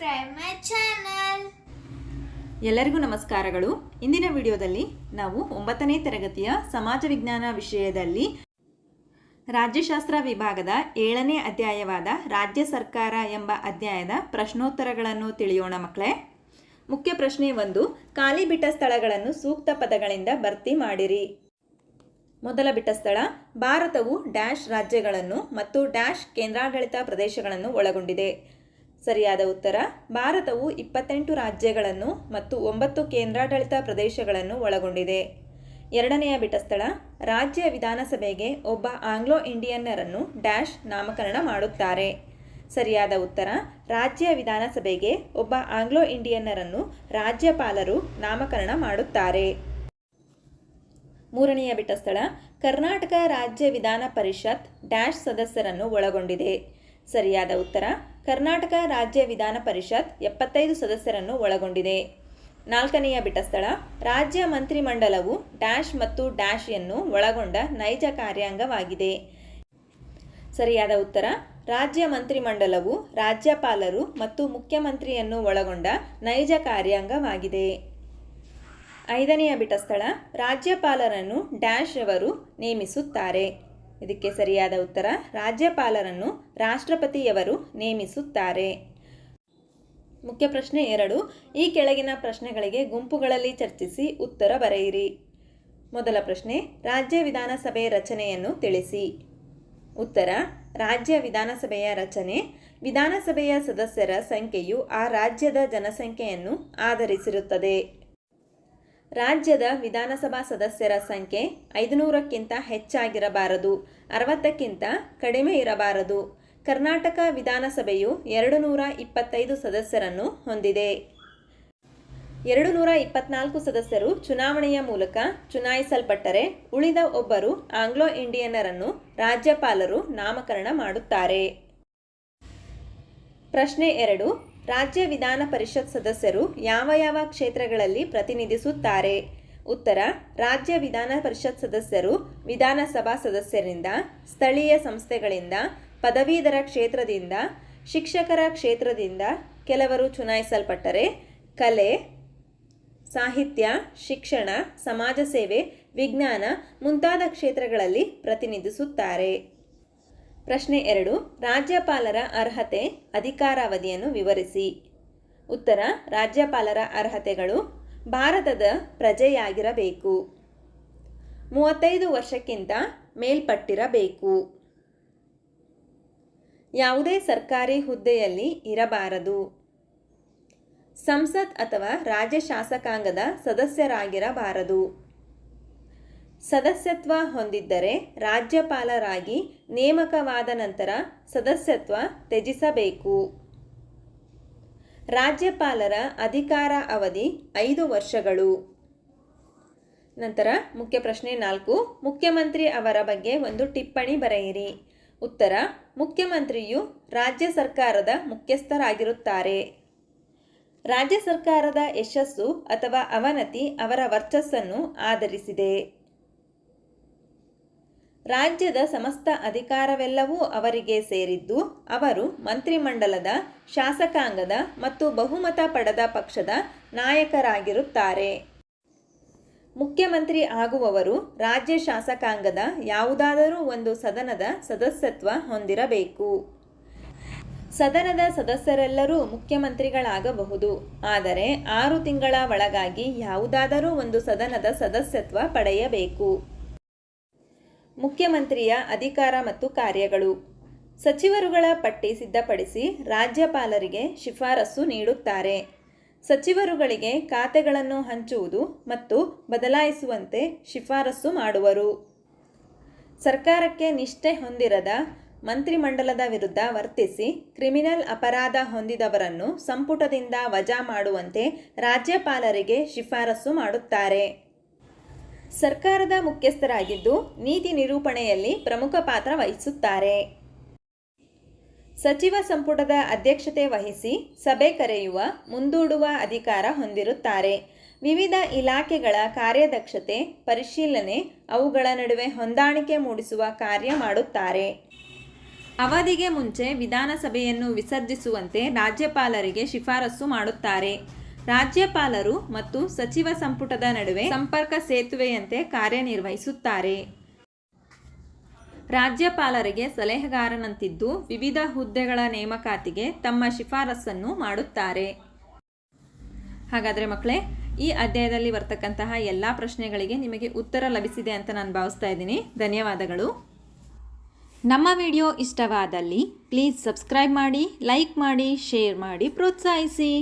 subscribe ಮೈ. ಎಲ್ಲರಿಗೂ ನಮಸ್ಕಾರಗಳು. ಇಂದಿನ ವಿಡಿಯೋದಲ್ಲಿ ನಾವು ಒಂಬತ್ತನೇ ತರಗತಿಯ ಸಮಾಜ ವಿಜ್ಞಾನ ವಿಷಯದಲ್ಲಿ ರಾಜ್ಯಶಾಸ್ತ್ರ ವಿಭಾಗದ ಏಳನೇ ಅಧ್ಯಾಯವಾದ ರಾಜ್ಯ ಸರ್ಕಾರ ಎಂಬ ಅಧ್ಯಾಯದ ಪ್ರಶ್ನೋತ್ತರಗಳನ್ನು ತಿಳಿಯೋಣ ಮಕ್ಕಳೇ. ಮುಖ್ಯ ಪ್ರಶ್ನೆ ಒಂದು, ಖಾಲಿ ಬಿಟ್ಟ ಸ್ಥಳಗಳನ್ನು ಸೂಕ್ತ ಪದಗಳಿಂದ ಭರ್ತಿ ಮಾಡಿರಿ. ಮೊದಲ ಬಿಟ್ಟ ಸ್ಥಳ, ಭಾರತವು ಡ್ಯಾಶ್ ರಾಜ್ಯಗಳನ್ನು ಮತ್ತು ಡ್ಯಾಶ್ ಕೇಂದ್ರಾಡಳಿತ ಪ್ರದೇಶಗಳನ್ನು ಒಳಗೊಂಡಿದೆ. ಸರಿಯಾದ ಉತ್ತರ, ಭಾರತವು ಇಪ್ಪತ್ತೆಂಟು ರಾಜ್ಯಗಳನ್ನು ಮತ್ತು ಒಂಬತ್ತು ಕೇಂದ್ರಾಡಳಿತ ಪ್ರದೇಶಗಳನ್ನು ಒಳಗೊಂಡಿದೆ. ಎರಡನೆಯ ಬಿಟಸ್ಥಳ ರಾಜ್ಯ ವಿಧಾನಸಭೆಗೆ ಒಬ್ಬ ಆಂಗ್ಲೋ ಇಂಡಿಯನ್ನರನ್ನು ಡ್ಯಾಶ್ ನಾಮಕರಣ ಮಾಡುತ್ತಾರೆ. ಸರಿಯಾದ ಉತ್ತರ, ರಾಜ್ಯ ವಿಧಾನಸಭೆಗೆ ಒಬ್ಬ ಆಂಗ್ಲೋ ಇಂಡಿಯನ್ನರನ್ನು ರಾಜ್ಯಪಾಲರು ನಾಮಕರಣ ಮಾಡುತ್ತಾರೆ. ಮೂರನೆಯ ಬಿಟಸ್ಥಳ ಕರ್ನಾಟಕ ರಾಜ್ಯ ವಿಧಾನ ಪರಿಷತ್ ಡ್ಯಾಶ್ ಸದಸ್ಯರನ್ನು ಒಳಗೊಂಡಿದೆ. ಸರಿಯಾದ ಉತ್ತರ ಕರ್ನಾಟಕ ರಾಜ್ಯ ವಿಧಾನ ಪರಿಷತ್ ಎಪ್ಪತ್ತೈದು ಸದಸ್ಯರನ್ನು ಒಳಗೊಂಡಿದೆ. ನಾಲ್ಕನೆಯ ಬಿಟಸ್ಥಳ ಸ್ಥಳ ರಾಜ್ಯ ಮಂತ್ರಿಮಂಡಲವು ಡ್ಯಾಶ್ ಮತ್ತು ಡ್ಯಾಶ್ಯನ್ನು ಒಳಗೊಂಡ ನೈಜ ಕಾರ್ಯಾಂಗವಾಗಿದೆ. ಸರಿಯಾದ ಉತ್ತರ, ರಾಜ್ಯ ಮಂತ್ರಿಮಂಡಲವು ರಾಜ್ಯಪಾಲರು ಮತ್ತು ಮುಖ್ಯಮಂತ್ರಿಯನ್ನು ಒಳಗೊಂಡ ನೈಜ ಕಾರ್ಯಾಂಗವಾಗಿದೆ. ಐದನೆಯ ಬಿಟಸ್ಥಳ ಸ್ಥಳ ರಾಜ್ಯಪಾಲರನ್ನು ಡ್ಯಾಶ್ ಅವರು ನೇಮಿಸುತ್ತಾರೆ. ಇದಕ್ಕೆ ಸರಿಯಾದ ಉತ್ತರ, ರಾಜ್ಯಪಾಲರನ್ನು ರಾಷ್ಟ್ರಪತಿಯವರು ನೇಮಿಸುತ್ತಾರೆ. ಮುಖ್ಯ ಪ್ರಶ್ನೆ ಎರಡು, ಈ ಕೆಳಗಿನ ಪ್ರಶ್ನೆಗಳಿಗೆ ಗುಂಪುಗಳಲ್ಲಿ ಚರ್ಚಿಸಿ ಉತ್ತರ ಬರೆಯಿರಿ. ಮೊದಲ ಪ್ರಶ್ನೆ, ರಾಜ್ಯ ವಿಧಾನಸಭೆ ರಚನೆಯನ್ನು ತಿಳಿಸಿ. ಉತ್ತರ, ರಾಜ್ಯ ವಿಧಾನಸಭೆಯ ರಚನೆ, ವಿಧಾನಸಭೆಯ ಸದಸ್ಯರ ಸಂಖ್ಯೆಯು ಆ ರಾಜ್ಯದ ಜನಸಂಖ್ಯೆಯನ್ನು ಆಧರಿಸಿರುತ್ತದೆ. ರಾಜ್ಯದ ವಿಧಾನಸಭಾ ಸದಸ್ಯರ ಸಂಖ್ಯೆ ಐದುನೂರಕ್ಕಿಂತ ಹೆಚ್ಚಾಗಿರಬಾರದು, ಅರವತ್ತಕ್ಕಿಂತ ಕಡಿಮೆ ಇರಬಾರದು. ಕರ್ನಾಟಕ ವಿಧಾನಸಭೆಯು ಎರಡು ನೂರ ಇಪ್ಪತ್ತೈದು ಸದಸ್ಯರನ್ನು ಹೊಂದಿದೆ. ಎರಡು ನೂರ ಇಪ್ಪತ್ನಾಲ್ಕು ಸದಸ್ಯರು ಚುನಾವಣೆಯ ಮೂಲಕ ಚುನಾಯಿಸಲ್ಪಟ್ಟರೆ ಉಳಿದ ಒಬ್ಬರು ಆಂಗ್ಲೋ ಇಂಡಿಯನ್ನರನ್ನು ರಾಜ್ಯಪಾಲರು ನಾಮಕರಣ ಮಾಡುತ್ತಾರೆ. ಪ್ರಶ್ನೆ ಎರಡು ರಾಜ್ಯ ವಿಧಾನ ಪರಿಷತ್ ಸದಸ್ಯರು ಯಾವ ಯಾವ ಕ್ಷೇತ್ರಗಳಲ್ಲಿ ಪ್ರತಿನಿಧಿಸುತ್ತಾರೆ? ಉತ್ತರ, ರಾಜ್ಯ ವಿಧಾನ ಪರಿಷತ್ ಸದಸ್ಯರು ವಿಧಾನಸಭಾ ಸದಸ್ಯರಿಂದ, ಸ್ಥಳೀಯ ಸಂಸ್ಥೆಗಳಿಂದ, ಪದವೀಧರ ಕ್ಷೇತ್ರದಿಂದ, ಶಿಕ್ಷಕರ ಕ್ಷೇತ್ರದಿಂದ ಕೆಲವರು ಚುನಾಯಿಸಲ್ಪಟ್ಟರೆ ಕಲೆ, ಸಾಹಿತ್ಯ, ಶಿಕ್ಷಣ, ಸಮಾಜ ಸೇವೆ, ವಿಜ್ಞಾನ ಮುಂತಾದ ಕ್ಷೇತ್ರಗಳಲ್ಲಿ ಪ್ರತಿನಿಧಿಸುತ್ತಾರೆ. ಪ್ರಶ್ನೆ ಎರಡು, ರಾಜ್ಯಪಾಲರ ಅರ್ಹತೆ ಅಧಿಕಾರಾವಧಿಯನ್ನು ವಿವರಿಸಿ. ಉತ್ತರ, ರಾಜ್ಯಪಾಲರ ಅರ್ಹತೆಗಳು ಭಾರತದ ಪ್ರಜೆಯಾಗಿರಬೇಕು. ಮೂವತ್ತೈದು ವರ್ಷಕ್ಕಿಂತ ಮೇಲ್ಪಟ್ಟಿರಬೇಕು. ಯಾವುದೇ ಸರ್ಕಾರಿ ಹುದ್ದೆಯಲ್ಲಿ ಇರಬಾರದು. ಸಂಸತ್ ಅಥವಾ ರಾಜ್ಯ ಶಾಸಕಾಂಗದ ಸದಸ್ಯರಾಗಿರಬಾರದು. ಸದಸ್ಯತ್ವ ಹೊಂದಿದ್ದರೆ ರಾಜ್ಯಪಾಲರಾಗಿ ನೇಮಕವಾದ ನಂತರ ಸದಸ್ಯತ್ವ ತ್ಯಜಿಸಬೇಕು. ರಾಜ್ಯಪಾಲರ ಅಧಿಕಾರ ಅವಧಿ ಐದು ವರ್ಷಗಳು. ನಂತರ ಮುಖ್ಯ ಪ್ರಶ್ನೆ ನಾಲ್ಕು, ಮುಖ್ಯಮಂತ್ರಿ ಅವರ ಬಗ್ಗೆ ಒಂದು ಟಿಪ್ಪಣಿ ಬರೆಯಿರಿ. ಉತ್ತರ, ಮುಖ್ಯಮಂತ್ರಿಯು ರಾಜ್ಯ ಸರ್ಕಾರದ ಮುಖ್ಯಸ್ಥರಾಗಿರುತ್ತಾರೆ. ರಾಜ್ಯ ಸರ್ಕಾರದ ಯಶಸ್ಸು ಅಥವಾ ಅವನತಿ ಅವರ ವರ್ಚಸ್ಸನ್ನು ಆಧರಿಸಿದೆ. ರಾಜ್ಯದ ಸಮಸ್ತ ಅಧಿಕಾರವೆಲ್ಲವೂ ಅವರಿಗೆ ಸೇರಿದ್ದು, ಅವರು ಮಂತ್ರಿಮಂಡಲದ, ಶಾಸಕಾಂಗದ ಮತ್ತು ಬಹುಮತ ಪಡೆದ ಪಕ್ಷದ ನಾಯಕರಾಗಿರುತ್ತಾರೆ. ಮುಖ್ಯಮಂತ್ರಿ ಆಗುವವರು ರಾಜ್ಯ ಶಾಸಕಾಂಗದ ಯಾವುದಾದರೂ ಒಂದು ಸದನದ ಸದಸ್ಯತ್ವ ಹೊಂದಿರಬೇಕು. ಸದನದ ಸದಸ್ಯರೆಲ್ಲರೂ ಮುಖ್ಯಮಂತ್ರಿಗಳಾಗಬಹುದು. ಆದರೆ ಆರು ತಿಂಗಳ ಒಳಗಾಗಿ ಯಾವುದಾದರೂ ಒಂದು ಸದನದ ಸದಸ್ಯತ್ವ ಪಡೆಯಬೇಕು. ಮುಖ್ಯಮಂತ್ರಿಯ ಅಧಿಕಾರ ಮತ್ತು ಕಾರ್ಯಗಳು. ಸಚಿವರುಗಳ ಪಟ್ಟಿ ಸಿದ್ಧಪಡಿಸಿ ರಾಜ್ಯಪಾಲರಿಗೆ ಶಿಫಾರಸು ನೀಡುತ್ತಾರೆ. ಸಚಿವರುಗಳಿಗೆ ಖಾತೆಗಳನ್ನು ಹಂಚುವುದು ಮತ್ತು ಬದಲಾಯಿಸುವಂತೆ ಶಿಫಾರಸು ಮಾಡುವರು. ಸರ್ಕಾರಕ್ಕೆ ನಿಷ್ಠೆ ಹೊಂದಿರದ ಮಂತ್ರಿಮಂಡಲದ ವಿರುದ್ಧ ವರ್ತಿಸಿ ಕ್ರಿಮಿನಲ್ ಅಪರಾಧ ಹೊಂದಿದವರನ್ನು ಸಂಪುಟದಿಂದ ವಜಾ ಮಾಡುವಂತೆ ರಾಜ್ಯಪಾಲರಿಗೆ ಶಿಫಾರಸು ಮಾಡುತ್ತಾರೆ. ಸರ್ಕಾರದ ಮುಖ್ಯಸ್ಥರಾಗಿದ್ದು ನೀತಿ ನಿರೂಪಣೆಯಲ್ಲಿ ಪ್ರಮುಖ ಪಾತ್ರ ವಹಿಸುತ್ತಾರೆ. ಸಚಿವ ಸಂಪುಟದ ಅಧ್ಯಕ್ಷತೆ ವಹಿಸಿ ಸಭೆ ಕರೆಯುವ, ಮುಂದೂಡುವ ಅಧಿಕಾರ ಹೊಂದಿರುತ್ತಾರೆ. ವಿವಿಧ ಇಲಾಖೆಗಳ ಕಾರ್ಯದಕ್ಷತೆ, ಪರಿಶೀಲನೆ, ಅವುಗಳ ನಡುವೆ ಹೊಂದಾಣಿಕೆ ಮೂಡಿಸುವ ಕಾರ್ಯ ಮಾಡುತ್ತಾರೆ. ಅವಧಿಗೆ ಮುಂಚೆ ವಿಧಾನಸಭೆಯನ್ನು ವಿಸರ್ಜಿಸುವಂತೆ ರಾಜ್ಯಪಾಲರಿಗೆ ಶಿಫಾರಸು ಮಾಡುತ್ತಾರೆ. ರಾಜ್ಯಪಾಲರು ಮತ್ತು ಸಚಿವ ಸಂಪುಟದ ನಡುವೆ ಸಂಪರ್ಕ ಸೇತುವೆಯಂತೆ ಕಾರ್ಯನಿರ್ವಹಿಸುತ್ತಾರೆ. ರಾಜ್ಯಪಾಲರಿಗೆ ಸಲಹೆಗಾರನಂತಿದ್ದು ವಿವಿಧ ಹುದ್ದೆಗಳ ನೇಮಕಾತಿಗೆ ತಮ್ಮ ಶಿಫಾರಸನ್ನು ಮಾಡುತ್ತಾರೆ. ಹಾಗಾದರೆ ಮಕ್ಕಳೇ, ಈ ಅಧ್ಯಾಯದಲ್ಲಿ ಬರ್ತಕ್ಕಂತಹ ಎಲ್ಲ ಪ್ರಶ್ನೆಗಳಿಗೆ ನಿಮಗೆ ಉತ್ತರ ಲಭಿಸಿದೆ ಅಂತ ನಾನು ಭಾವಿಸ್ತಾ ಇದ್ದೀನಿ. ಧನ್ಯವಾದಗಳು. ನಮ್ಮ ವಿಡಿಯೋ ಇಷ್ಟವಾದಲ್ಲಿ ಪ್ಲೀಸ್ ಸಬ್ಸ್ಕ್ರೈಬ್ ಮಾಡಿ, ಲೈಕ್ ಮಾಡಿ, ಶೇರ್ ಮಾಡಿ, ಪ್ರೋತ್ಸಾಹಿಸಿ.